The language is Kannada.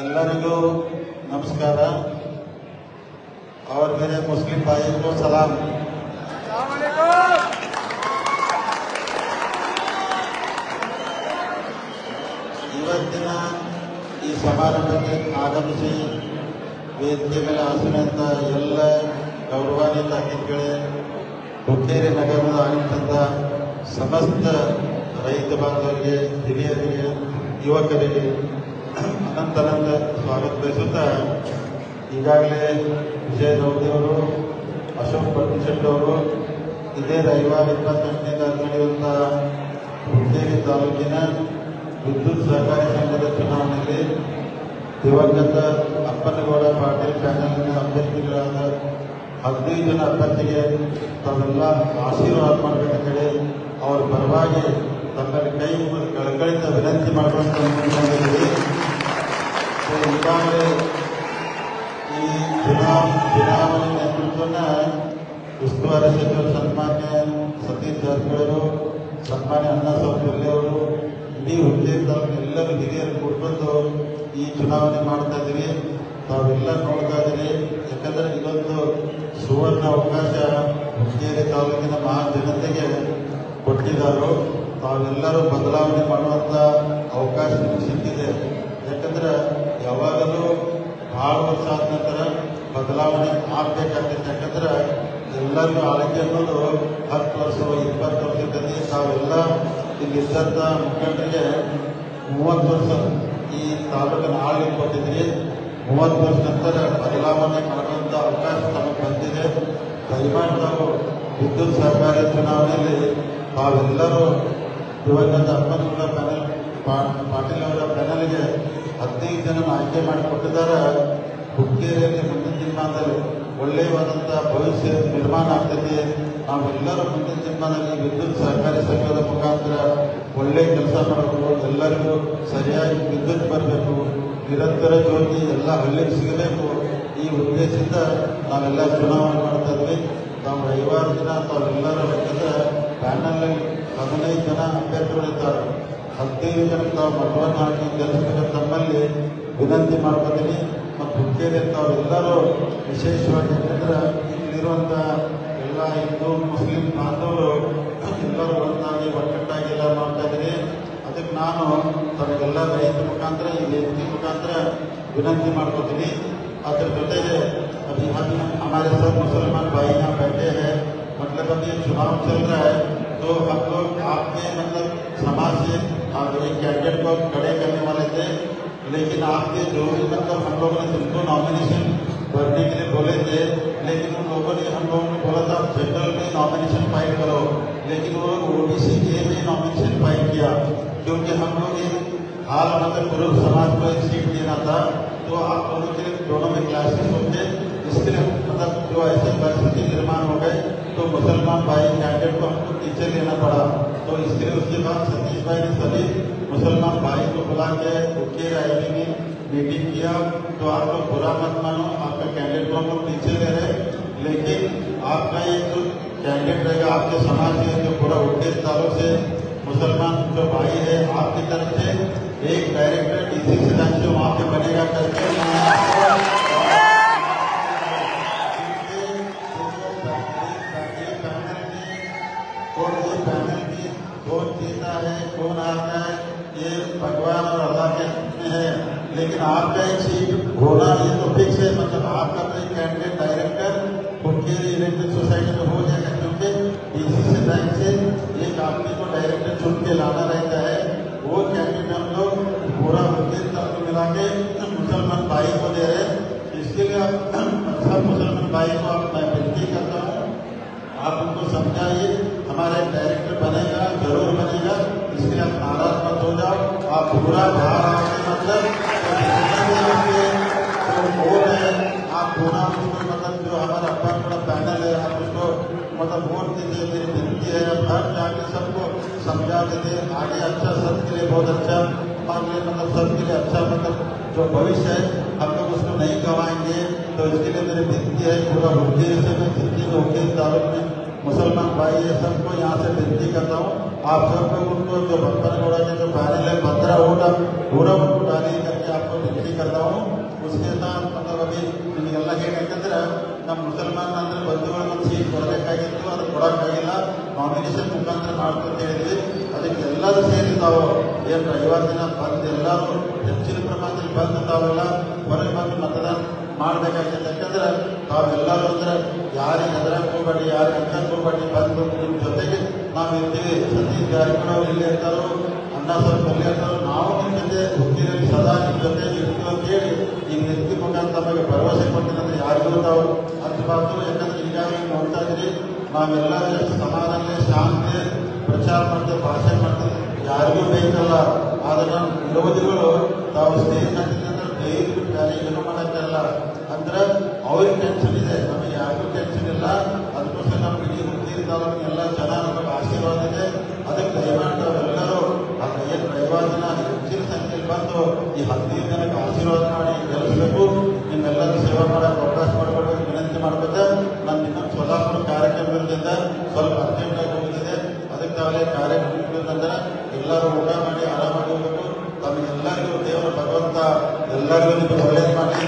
ಎಲ್ಲರಿಗೂ ನಮಸ್ಕಾರ और मेरे मुस्लिम भाई को सलाम ಇವತ್ತಿನ ಈ ಸಮಾರಂಭಕ್ಕೆ ಆಗಮಿಸಿ ವೇದಿಕೆ ಮೇಲೆ ಆಸನಂತ ಎಲ್ಲ ಗೌರವಾನ್ವಿತ ಅತಿಥಿಗಳೇ ಹುಕ್ಕೇರಿ ನಗರದ ಆಡಳಿತದ ಸಮಸ್ತ ರೈತ ಬಾಂಧವರಿಗೆ ಹಿರಿಯರಿಗೆ ಯುವಕರಿಗೆ ಅನಂತನಂತ ಸ್ವಾಗತ ಬಯಸುತ್ತಾ ಈಗಾಗಲೇ ವಿಜಯ ಅವರು, ಅಶೋಕ್ ಅವರು, ಇದೇ ರವಿವಾರ ಇಪ್ಪತ್ತೆಂಟನೇ ತಾರೀಕು ನಡೆಯುವಂಥ ಹುಕ್ಕೇರಿ ತಾಲೂಕಿನ ವಿದ್ಯುತ್ ಸಹಕಾರಿ ಸಂಘದ ಚುನಾವಣೆಯಲ್ಲಿ ದಿವಂಗತ ಅಪ್ಪನಗೌಡ ಪಾಟೀಲ್ ಪ್ಯಾನಲ್ನ ಅಭ್ಯರ್ಥಿಗಳಾದ ಹದಿನೈದು ಜನ ಅಭ್ಯರ್ಥಿಗೆ ತಾವೆಲ್ಲ ಆಶೀರ್ವಾದ ಮಾಡಬೇಕಂತೇಳಿ ಅವರ ಪರವಾಗಿ ತಮ್ಮಲ್ಲಿ ಕೈ ಕಳಕಳಿಂದ ವಿನಂತಿ ಮಾಡಬೇಕು ಈ ಚುನಾವ್ ಚುನಾವಣೆ ನೇತೃತ್ವನ ಉಸ್ತುವಾರಿ ಸಚಿವರು ಸನ್ಮಾನ್ಯ ಸತೀಶ್ ಜಾರಕಿಹೊಳಿ ಸನ್ಮಾನ್ಯ ಸಾಹೇಬ್ ಅವರು ಇಡೀ ಹುದ್ದೆ ತಾಲೂಕಿನ ಎಲ್ಲರೂ ಹಿರಿಯರು ಕೂಡ್ಕೊಂಡು ಈ ಚುನಾವಣೆ ಮಾಡ್ತಾ ಇದ್ದೀವಿ ತಾವೆಲ್ಲ ನೋಡ್ತಾ ಇದ್ದೀರಿ ಯಾಕಂದ್ರೆ ಇದೊಂದು ಸುವರ್ಣ ಅವಕಾಶ ಹುಕ್ಕೇರಿ ತಾಲೂಕಿನ ಮಹಾ ಜನತೆಗೆ ಕೊಟ್ಟಿದ್ದಾರೋ ತಾವೆಲ್ಲರೂ ಬದಲಾವಣೆ ಮಾಡುವಂಥ ಅವಕಾಶ ಸಿಕ್ಕಿದೆ. ಯಾಕಂದ್ರೆ ವರ್ಷ ಆದ ನಂತರ ಬದಲಾವಣೆ ಆಗ್ಬೇಕಾಗ್ತೈತೆ ಯಾಕಂದ್ರೆ ಎಲ್ಲರಿಗೂ ಆರೋಗ್ಯ ಅನ್ನೋದು ಹತ್ತು ವರ್ಷ ಇಪ್ಪತ್ತು ವರ್ಷ ಇರ್ತೈತಿ ತಾವೆಲ್ಲ ಇಲ್ಲಿ ಇದ್ದಂಥ ಮುಖಂಡರಿಗೆ ಮೂವತ್ತು ವರ್ಷ ಈ ತಾಲೂಕಿನ ಆಳ್ಗೆ ಕೊಟ್ಟಿದ್ರಿ ಮೂವತ್ತು ವರ್ಷ ನಂತರ ಬದಲಾವಣೆ ಮಾಡುವಂಥ ಅವಕಾಶ ತಮಗೆ ಬಂದಿದೆ. ದಯಮಾಡಿ ನಾವು ವಿದ್ಯುತ್ ಸಹಕಾರಿ ಚುನಾವಣೆಯಲ್ಲಿ ತಾವೆಲ್ಲರೂ ದಿವಂಗತ ಅಪ್ಪನಗೌಡ ಪ್ಯಾನಲ್, ಪಾಟೀಲ್ ಅವರ ಪ್ಯಾನಲ್ಗೆ ಹದಿನೈದು ಜನ ಆಯ್ಕೆ ಮಾಡಿಕೊಟ್ಟಿದ್ದಾರೆ. ಹುಕ್ಕೇರಿಯಲ್ಲಿ ಮುಂದಿನ ದಿನಮಾನದಲ್ಲಿ ಒಳ್ಳೆಯವಾದಂಥ ಭವಿಷ್ಯ ನಿರ್ಮಾಣ ಆಗ್ತದೆ ನಾವೆಲ್ಲರೂ ಮುಂದಿನ ದಿನಮಾನದಲ್ಲಿ ವಿದ್ಯುತ್ ಸಹಕಾರಿ ಸಂಘದ ಮುಖಾಂತರ ಒಳ್ಳೆ ಕೆಲಸ ಮಾಡಬೇಕು. ಎಲ್ಲರಿಗೂ ಸರಿಯಾಗಿ ವಿದ್ಯುತ್ ಬರಬೇಕು. ನಿರಂತರ ಜ್ಯೋತಿ ಎಲ್ಲ ಹಳ್ಳಿಗೆ ಸಿಗಬೇಕು. ಈ ಉದ್ದೇಶದಿಂದ ನಾವೆಲ್ಲ ಚುನಾವಣೆ ಮಾಡ್ತಾ ಇದ್ವಿ. ನಾವು ರವಿವಾರ ದಿನ ತಾವೆಲ್ಲರೂ ಲೆಕ್ಕದ ಪ್ಯಾನಲ್ನಲ್ಲಿ ಹದಿನೈದು ಜನ ಅಭ್ಯರ್ಥಿಗಳಿದ್ದಾರೆ ಹದಿನೈದು ಜನ ತಾವು ಮತವನ್ನು ಹಾಕಿ ಕೆಲಸ ತಮ್ಮಲ್ಲಿ ವಿನಂತಿ ಮಾಡ್ಕೊತೀನಿ. ಮತ್ತು ಹುಕ್ಕೇರಿ ತಾವೆಲ್ಲರೂ ವಿಶೇಷವಾಗಿ ಯಾಕಂದ್ರೆ ಇಲ್ಲಿರುವಂಥ ಎಲ್ಲ ಹಿಂದೂ ಮುಸ್ಲಿಂ ಬಾಂಧವರು ಎಲ್ಲರೂ ಒಂದಾಗಿ ಒಕ್ಕಟ್ಟಾಗಿ ಎಲ್ಲ ಮಾಡ್ತಾ ಇದ್ದೀರಿ ಅದಕ್ಕೆ ನಾನು ತಮಗೆಲ್ಲ ರೈತ ಮುಖಾಂತರ ಈ ವೇದಿಕೆ ಮುಖಾಂತರ ವಿನಂತಿ ಮಾಡ್ಕೊತೀನಿ ಅದ್ರ ಜೊತೆಗೆ अभी हम हमारे सब मुसलमान भाई यहाँ बैठे हैं मतलब अभी चुनाव चल रहा है तो हम लोग आपके मतलब समाज से आप एक कैंडिडेट को खड़े करने वाले थे लेकिन आपके जो भी मतलब हम लोगों ने जिनको नॉमिनेशन भरने के लिए बोले थे, लेकिन उन लोगों ने हम लोगों ने बोला था, जनरल में नॉमिनेशन फ़ाइल करो। लेकिन वो लोग ओबीसी के में नॉमिनेशन फ़ाइल किया, क्योंकि हम लोग एक हाल मतलब पूर्व समाज को एक सीट देना था तो आप दोनों के लिए दोनों में क्लासेस होते इसके लिए मतलब जो ऐसे परिस्थिति निर्माण हो गए तो मुसलमान भाई कैंडिडेट को हमको टीचर लेना पड़ा। तो इसके लिए उसके बाद सतीश भाई ने सभी मुसलमान भाई को बुला के उके आईबी में मीटिंग किया। तो आप लोग बुरा मत मानो, आपका कैंडिडेट को हम लोग पीछे ले रहे लेकिन आपका एक जो कैंडिडेट रहेगा, आपके समाज से जो पूरा उद्देश्य तालुक से मुसलमान जो भाई है, आपकी तरफ़ से एक डायरेक्टर डीसी से जो वहाँ पे बनेगा, करके ये कौन जीता है, कौन आता है ये भगवान और अल्लाह के में है, लेकिन आपका एक सीट होना ये तो फिक्स है मतलब आपका तो एक कैंडिडेट डायरेक्टर फुटकेरी इलेक्ट्रिक सोसाइटी में हो जाएगा, क्योंकि डीसीसी बैंक से एक आदमी को डायरेक्टर चुन के लाना रहता है। वो कैंडिडेट हम लोग पूरा फुटकेरी तक मिला के मुसलमान भाई को दे रहे हैं। इसके लिए आप सब मुसलमान भाई को आप मैं विनती करता हूँ। आप उनको समझाइए, हमारा डायरेक्टर पूरा बाहर मतलब वोट है आप मतलब जो हमारा अपना पूरा पैनल है आप उसको मतलब वोट दीजिए मेरी विनती है घर जाके सबको समझा दीजिए आगे अच्छा सबके लिए बहुत अच्छा हमारे लिए मतलब सबके लिए अच्छा मतलब जो भविष्य है हम लोग उसको नहीं गवाएँगे तो इसके लिए मेरी विनती है पूरा उद्देश्य से मैं जितने उद्देश्य तालुक में मुसलमान भाई है सबको यहाँ से विनती करता हूँ आप सब लोग उनको जो भक्तन गौड़ा के जो पैनल है पंद्रह वोट आप पूरा उनको डालिए करके आपको ಟಿಕೆಟ್ ಕರ್ತಾವು उसके साथ मतलब अभी ನಿಮಗೆಲ್ಲ ಹೇಳಬೇಕಂದ್ರೆ ನಮ್ಮ ಮುಸಲ್ಮಾನ್ ಅಂದ್ರೆ ಬಂಧುಗಳು ಒಂದು ಸೀಟ್ ಕೊಡಬೇಕಾಗಿತ್ತು ಅದು ಕೊಡೋಕ್ಕಾಗಿಲ್ಲ ನಾಮಿನೇಷನ್ ಮುಖಾಂತರ ಮಾಡ್ತು ಅಂತ ಹೇಳಿದ್ವಿ ಅದಕ್ಕೆ ಎಲ್ಲರೂ ಸೇರಿ ತಾವು ಏನು ಐವತ್ತು ದಿನ ಬಂದು ಎಲ್ಲರೂ ಹೆಚ್ಚಿನ ಪ್ರಮಾಣದಲ್ಲಿ ಬಂದು ತಾವೆಲ್ಲ ಹೊರಗೆ ಬಂದು ಮತದಾನ ಮಾಡಬೇಕಾಗಿದೆ ಯಾಕಂದ್ರೆ ತಾವೆಲ್ಲರೂ ಅಂದ್ರೆ ಯಾರಿಗೆ ಹೆದರಕ್ಕೆ ಹೋಗ್ಬೇಡಿ ಯಾರಿಗೆ ಅಂಕಕ್ಕೆ ಹೋಗ್ಬೇಡಿ ಬಂದು ನಿಮ್ಮ ಜೊತೆಗೆ ನಾವು ಇರ್ತೀವಿ ಸತೀಶ್ ಜಾರಕಿಹೊಳಿ ಇಲ್ಲೇ ಇರ್ತಾರೋ, ಅಣ್ಣ ಸ್ವಲ್ಪ ಇಲ್ಲೇ ಇರ್ತಾರೋ, ನಾವು ನಿಮ್ಮ ಜೊತೆ ಹುಟ್ಟಿರಲ್ಲಿ ಸದಾ ನಿಮ್ಮ ಜೊತೆ ಇರ್ತೀವಿ ಅಂತ ಹೇಳಿ ಈ ನಿರ್ತಿ ಮುಖಾಂತರ ತಮಗೆ ಭರವಸೆ ಅಂದ್ರೆ ಯಾರಿಗೂ ತಾವು ಹಚ್ಚಬಾರ್ದು ಯಾಕಂದ್ರೆ ಈಗಾಗಲೇ ನೋಡ್ತಾ ಇದ್ದೀರಿ, ನಾವೆಲ್ಲರೂ ಎಷ್ಟು ಸಮಾಧಾನ ಶಾಂತಿ ಪ್ರಚಾರ ಮಾಡ್ತೇವೆ, ಭಾಷಣ ಮಾಡ್ತೇವೆ, ಯಾರಿಗೂ ಬೇಕಲ್ಲ. ಆದ್ರೆ ನಮ್ಮ ವಿರೋಧಿಗಳು ತಾವು ಸ್ಟೇಜ್ ಹಾಕಿದ್ರೆ ಬೇರೆ ಏನು ಅಂದ್ರೆ ಅವ್ರಿಗೆ ಟೆನ್ಷನ್ ಇದೆ. ನಮಗೆ ಯಾರಿಗೂ ಟೆನ್ಷನ್ ಇಲ್ಲ. ಅದಕ್ಕೋಸ್ಕರ ನಮ್ಮ ಇಡೀ ತಾಲೂಕಿನ ಎಲ್ಲ ನಮಗೆ ಆಶೀರ್ವಾದ ಇದೆ ಅದಕ್ಕೆ ದಯಮಾಡಿ ನಾವೆಲ್ಲರೂ ಅದು ಏನು ಐವತ್ತು ಜನ ಹೆಚ್ಚಿನ ಸಂಖ್ಯೆಯಲ್ಲಿ ಬಂದು ಈ ಹದಿನೈದು ಜನಕ್ಕೆ ಆಶೀರ್ವಾದ ಮಾಡಿ ಗೆಲ್ಲಿಸಬೇಕು ನಿಮ್ಮೆಲ್ಲರೂ ಸೇವೆ ಮಾಡೋಕೆ ಅವಕಾಶ ಮಾಡಿಕೊಡ್ಬೇಕು ವಿನಂತಿ ಮಾಡಬೇಕು. ನಾನು ಇನ್ನೊಂದು ಸೊಲ್ಲಾಪುರ ಕಾರ್ಯಕ್ರಮದಿಂದ ಸ್ವಲ್ಪ ಅರ್ಜೆಂಟ್ ಆಗಿ ಹೋಗಿದ್ದೆ ಅದಕ್ಕೆ ತಾವೇ ಕಾರ್ಯಕ್ರಮ ನಂತರ ಎಲ್ಲರೂ ಊಟ ಮಾಡಿ ಆರಾಮಾಗಿ ಹೋಗಬೇಕು ತಮಗೆಲ್ಲರಿಗೂ ದೇವರು ಭಗವಂತ ಎಲ್ಲರಿಗೂ ನಿಮಗೆ ಒಳ್ಳೇದು ಮಾಡಿ.